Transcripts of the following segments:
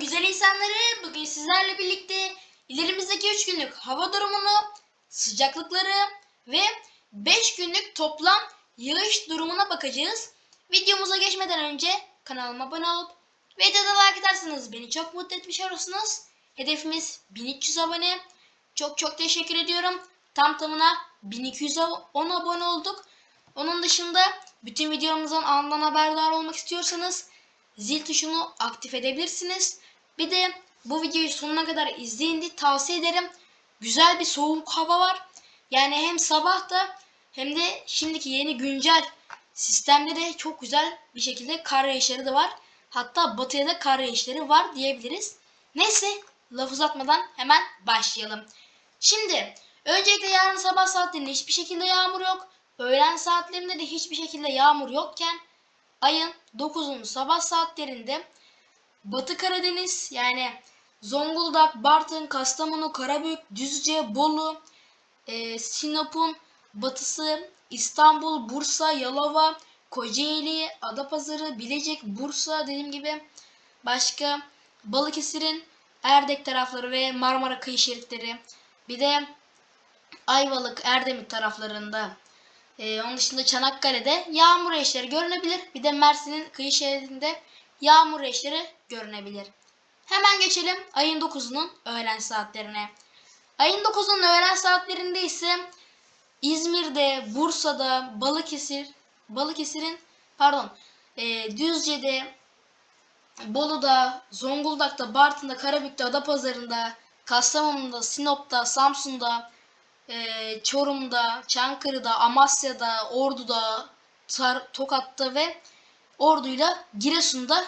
güzel insanları bugün sizlerle birlikte ilerimizdeki 3 günlük hava durumunu, sıcaklıkları ve 5 günlük toplam yağış durumuna bakacağız. Videomuza geçmeden önce kanalıma abone olup videoda like ederseniz beni çok mutlu etmiş olursunuz. Hedefimiz 1300 abone. Çok çok teşekkür ediyorum. Tam tamına 1210 abone olduk. Onun dışında bütün videolarımızdan anından haberdar olmak istiyorsanız zil tuşunu aktif edebilirsiniz. Bir de bu videoyu sonuna kadar izleyin diye tavsiye ederim. Güzel bir soğuk hava var. Yani hem sabah da hem de şimdiki yeni güncel sistemde de çok güzel bir şekilde kar yağışları da var. Hatta batıya da kar yağışları var diyebiliriz. Neyse laf uzatmadan hemen başlayalım. Şimdi öncelikle yarın sabah saatlerinde hiçbir şekilde yağmur yok. Öğlen saatlerinde de hiçbir şekilde yağmur yokken ayın 9'un sabah saatlerinde Batı Karadeniz yani Zonguldak, Bartın, Kastamonu, Karabük, Düzce, Bolu, e, Sinop'un batısı, İstanbul, Bursa, Yalova, Kocaeli, Adapazarı, Bilecik, Bursa dediğim gibi başka Balıkesir'in Erdek tarafları ve Marmara kıyı şeritleri bir de Ayvalık, Erdemit taraflarında ee, onun dışında Çanakkale'de yağmur eşleri görünebilir. Bir de Mersin'in kıyı şeridinde yağmur eşleri görünebilir. Hemen geçelim ayın 9'unun öğlen saatlerine. Ayın 9'unun öğlen saatlerinde ise İzmir'de, Bursa'da, Balıkesir, Balıkesir'in pardon, e, Düzce'de, Bolu'da, Zonguldak'ta, Bartın'da, Karabük'te, Adapazarı'nda, Kastamonu'da, Sinop'ta, Samsun'da, e, Çorum'da, Çankırı'da, Amasya'da, Ordu'da, Tar- Tokat'ta ve Ordu'yla Giresun'da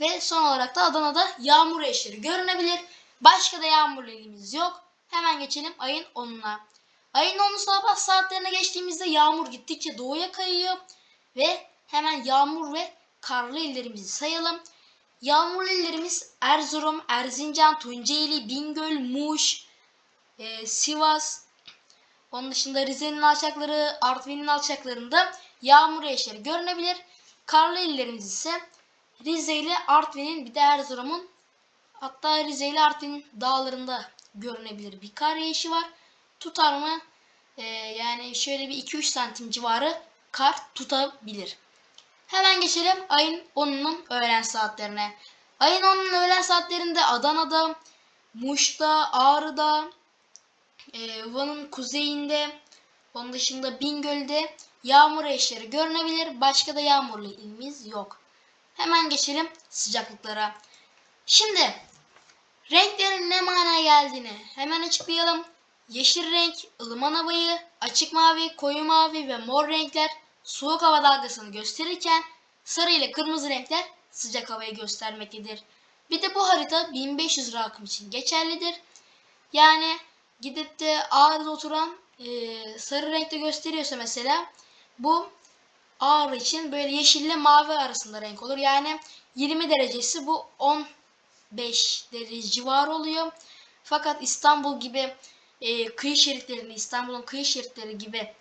ve son olarak da Adana'da yağmur eşleri görünebilir. Başka da yağmur ilimiz yok. Hemen geçelim ayın 10'una. Ayın 10'u sabah saatlerine geçtiğimizde yağmur gittikçe doğuya kayıyor ve hemen yağmur ve karlı illerimizi sayalım. Yağmurlu illerimiz Erzurum, Erzincan, Tunceli, Bingöl, Muş, e, Sivas, onun dışında Rize'nin alçakları, Artvin'in alçaklarında yağmur yağışları görünebilir. Karlı illerimiz ise Rize ile Artvin'in bir de Erzurum'un hatta Rize ile Artvin dağlarında görünebilir bir kar yağışı var. Tutar mı? Ee, yani şöyle bir 2-3 santim civarı kar tutabilir. Hemen geçelim ayın 10'unun öğlen saatlerine. Ayın 10'unun öğlen saatlerinde Adana'da, Muş'ta, Ağrı'da, e, Van'ın kuzeyinde, onun dışında Bingöl'de yağmur eşleri görünebilir. Başka da yağmurlu ilimiz yok. Hemen geçelim sıcaklıklara. Şimdi renklerin ne manaya geldiğini hemen açıklayalım. Yeşil renk ılıman havayı, açık mavi, koyu mavi ve mor renkler soğuk hava dalgasını gösterirken sarı ile kırmızı renkler sıcak havayı göstermektedir. Bir de bu harita 1500 rakım için geçerlidir. Yani gidip de Ağrı'da oturan e, sarı renkte gösteriyorsa mesela bu Ağrı için böyle yeşille mavi arasında renk olur. Yani 20 derecesi bu 15 derece civarı oluyor. Fakat İstanbul gibi e, kıyı şeritlerinde İstanbul'un kıyı şeritleri gibi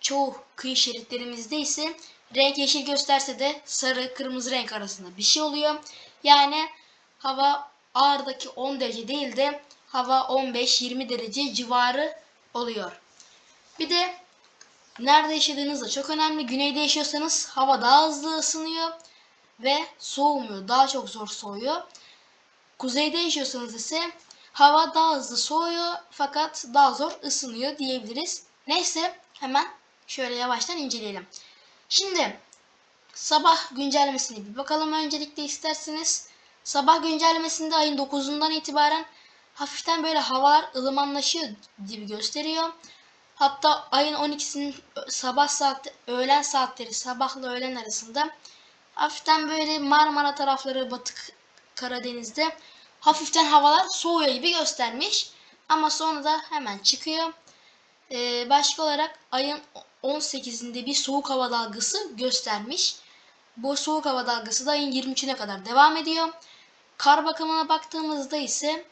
çoğu kıyı şeritlerimizde ise renk yeşil gösterse de sarı kırmızı renk arasında bir şey oluyor. Yani hava Ağrı'daki 10 derece değil de hava 15-20 derece civarı oluyor. Bir de nerede yaşadığınız da çok önemli. Güneyde yaşıyorsanız hava daha hızlı ısınıyor ve soğumuyor. Daha çok zor soğuyor. Kuzeyde yaşıyorsanız ise hava daha hızlı soğuyor fakat daha zor ısınıyor diyebiliriz. Neyse hemen şöyle yavaştan inceleyelim. Şimdi sabah güncellemesine bir bakalım öncelikle isterseniz. Sabah güncellemesinde ayın 9'undan itibaren hafiften böyle havalar ılımanlaşıyor gibi gösteriyor. Hatta ayın 12'sinin sabah saat, öğlen saatleri, sabahla öğlen arasında hafiften böyle Marmara tarafları, Batı Karadeniz'de hafiften havalar soğuyor gibi göstermiş. Ama sonra da hemen çıkıyor. Ee, başka olarak ayın 18'inde bir soğuk hava dalgası göstermiş. Bu soğuk hava dalgası da ayın 23'üne kadar devam ediyor. Kar bakımına baktığımızda ise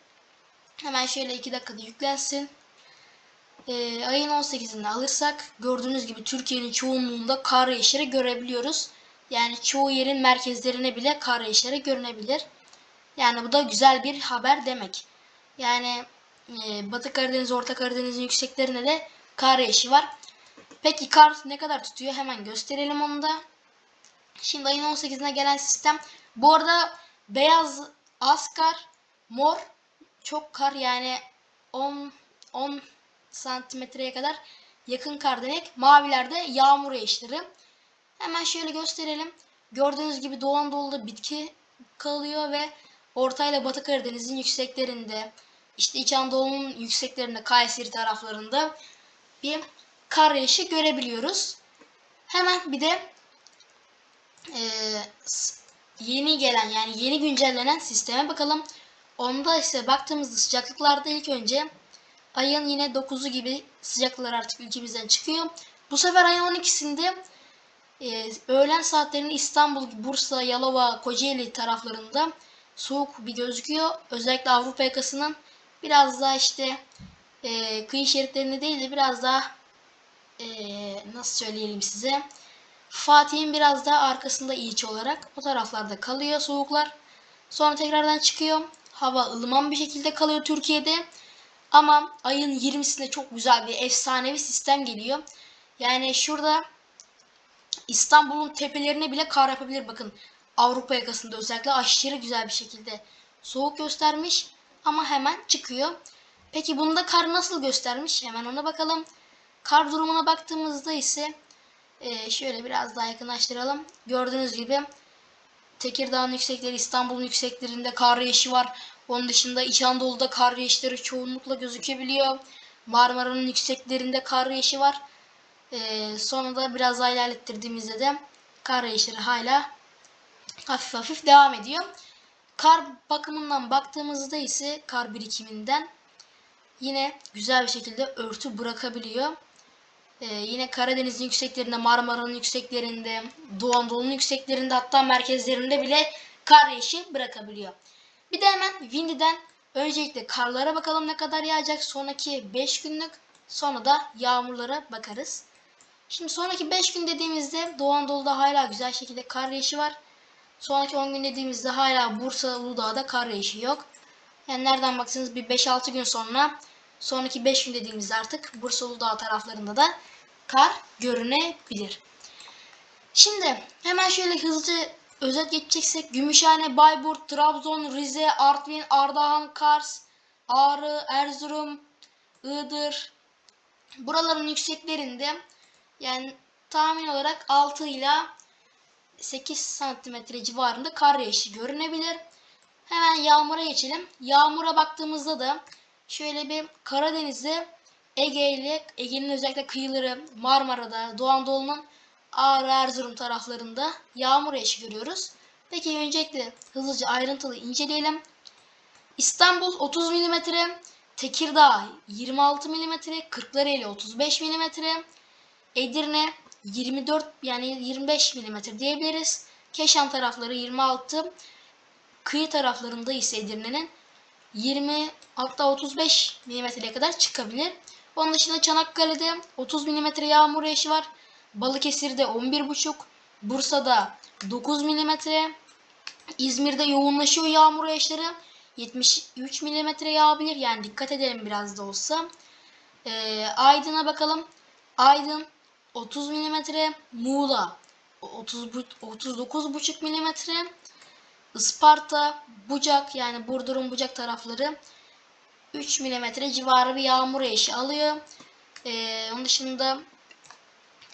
hemen şöyle 2 dakikada yüklensin. Ee, ayın 18'inde alırsak gördüğünüz gibi Türkiye'nin çoğunluğunda kar yağışları görebiliyoruz. Yani çoğu yerin merkezlerine bile kar yağışları görünebilir. Yani bu da güzel bir haber demek. Yani e, Batı Karadeniz, Orta Karadeniz'in yükseklerinde de kar yağışı var. Peki kar ne kadar tutuyor? Hemen gösterelim onu da. Şimdi ayın 18'ine gelen sistem. Bu arada beyaz az kar, mor çok kar yani 10 10 santimetreye kadar yakın kar demek. Mavilerde yağmur yağışları. Hemen şöyle gösterelim. Gördüğünüz gibi Doğu Anadolu'da bitki kalıyor ve Orta ile Batı Karadeniz'in yükseklerinde, işte İç Anadolu'nun yükseklerinde, Kayseri taraflarında bir kar yağışı görebiliyoruz. Hemen bir de s- yeni gelen yani yeni güncellenen sisteme bakalım. Onda ise baktığımızda sıcaklıklarda ilk önce ayın yine 9'u gibi sıcaklıklar artık ülkemizden çıkıyor. Bu sefer ayın 12'sinde e, öğlen saatlerinde İstanbul, Bursa, Yalova, Kocaeli taraflarında soğuk bir gözüküyor. Özellikle Avrupa yakasının biraz daha işte e, kıyı şeritlerinde değil de biraz daha e, nasıl söyleyelim size Fatih'in biraz daha arkasında ilçe olarak o taraflarda kalıyor soğuklar. Sonra tekrardan çıkıyor. Hava ılıman bir şekilde kalıyor Türkiye'de. Ama ayın 20'sinde çok güzel bir efsanevi sistem geliyor. Yani şurada İstanbul'un tepelerine bile kar yapabilir bakın. Avrupa yakasında özellikle aşırı güzel bir şekilde soğuk göstermiş ama hemen çıkıyor. Peki bunda kar nasıl göstermiş? Hemen ona bakalım. Kar durumuna baktığımızda ise e, şöyle biraz daha yakınlaştıralım. Gördüğünüz gibi Tekirdağ'ın yüksekleri, İstanbul'un yükseklerinde kar yağışı var. Onun dışında İç Anadolu'da kar yağışları çoğunlukla gözükebiliyor. Marmara'nın yükseklerinde kar yağışı var. Ee, sonra da biraz daha ilerlettirdiğimizde de kar yağışları hala hafif hafif devam ediyor. Kar bakımından baktığımızda ise kar birikiminden yine güzel bir şekilde örtü bırakabiliyor. Ee, yine Karadeniz'in yükseklerinde, Marmara'nın yükseklerinde, Doğu Anadolu'nun yükseklerinde hatta merkezlerinde bile kar yağışı bırakabiliyor. Bir de hemen Windy'den öncelikle karlara bakalım ne kadar yağacak sonraki 5 günlük sonra da yağmurlara bakarız. Şimdi sonraki 5 gün dediğimizde Doğu Anadolu'da hala güzel şekilde kar yağışı var. Sonraki 10 gün dediğimizde hala Bursa, Uludağ'da kar yağışı yok. Yani nereden baksanız bir 5-6 gün sonra sonraki 5 gün dediğimizde artık Bursa, Uludağ taraflarında da kar görünebilir. Şimdi hemen şöyle hızlıca özet geçeceksek Gümüşhane, Bayburt, Trabzon, Rize, Artvin, Ardahan, Kars, Ağrı, Erzurum, Iğdır buraların yükseklerinde yani tahmin olarak 6 ile 8 santimetre civarında kar yağışı görünebilir. Hemen yağmura geçelim. Yağmura baktığımızda da şöyle bir Karadeniz'de Ege ile Ege'nin özellikle kıyıları Marmara'da, Doğu Anadolu'nun Ağrı, Erzurum taraflarında yağmur yağışı görüyoruz. Peki öncelikle hızlıca ayrıntılı inceleyelim. İstanbul 30 mm, Tekirdağ 26 mm, Kırklareli 35 mm, Edirne 24 yani 25 mm diyebiliriz. Keşan tarafları 26, kıyı taraflarında ise Edirne'nin 20 hatta 35 milimetreye kadar çıkabilir. Onun dışında Çanakkale'de 30 milimetre yağmur yağışı var. Balıkesir'de 11,5, Bursa'da 9 milimetre, İzmir'de yoğunlaşıyor yağmur yağışları. 73 milimetre yağabilir. Yani dikkat edelim biraz da olsa. Ee, Aydın'a bakalım. Aydın 30 milimetre, Muğla 30 39,5 milimetre, Isparta, Bucak yani Burdur'un Bucak tarafları 3 milimetre civarı bir yağmur yağışı alıyor. Ee, onun dışında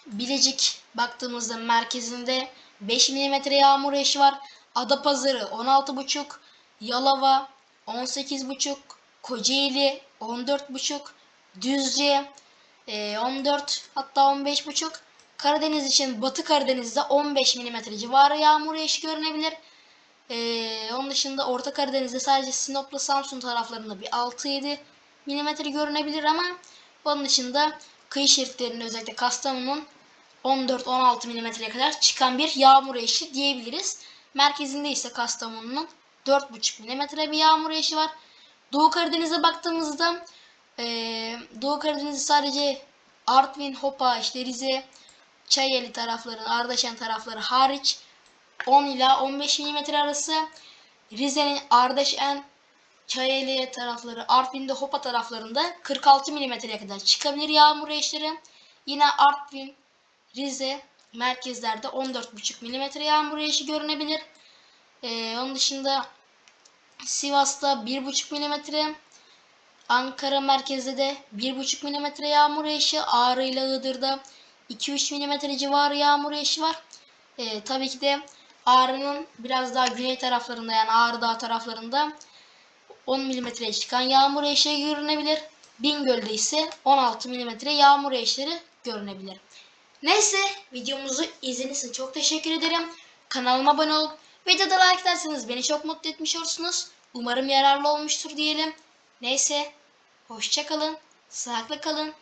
Bilecik baktığımızda merkezinde 5 milimetre yağmur yağışı var. Adapazarı 16,5, Yalova 18,5, Kocaeli 14,5, Düzce e, 14 hatta 15,5. Karadeniz için Batı Karadeniz'de 15 milimetre civarı yağmur yağışı görünebilir. Ee, onun dışında Orta Karadeniz'de sadece Sinop'la Samsun taraflarında bir 6-7 milimetre görünebilir ama onun dışında kıyı şeritlerinde özellikle Kastamonu'nun 14-16 milimetreye kadar çıkan bir yağmur yağışı diyebiliriz. Merkezinde ise Kastamonu'nun 4,5 milimetre bir yağmur yağışı var. Doğu Karadeniz'e baktığımızda ee, Doğu Karadeniz'de sadece Artvin, Hopa, işte Rize, Çayeli tarafları, Ardaşen tarafları hariç 10 ila 15 mm arası. Rize'nin Ardeşen, Çayeli tarafları, Artvin'de Hopa taraflarında 46 milimetreye kadar çıkabilir yağmur yağışları. Yine Artvin, Rize merkezlerde 14,5 milimetre yağmur yağışı görünebilir. Ee, onun dışında Sivas'ta 1,5 milimetre, Ankara merkezde de 1,5 milimetre yağmur yağışı, Ağrı ile Iğdır'da 2-3 milimetre civarı yağmur yağışı var. Ee, tabii ki de Ağrı'nın biraz daha güney taraflarında yani Ağrı Dağı taraflarında 10 milimetreye çıkan yağmur yağışları görünebilir. Bingöl'de ise 16 milimetre yağmur yağışları görünebilir. Neyse videomuzu izlediğiniz için çok teşekkür ederim. Kanalıma abone olup videoda like ederseniz beni çok mutlu etmiş olursunuz. Umarım yararlı olmuştur diyelim. Neyse hoşça kalın, sağlıklı kalın,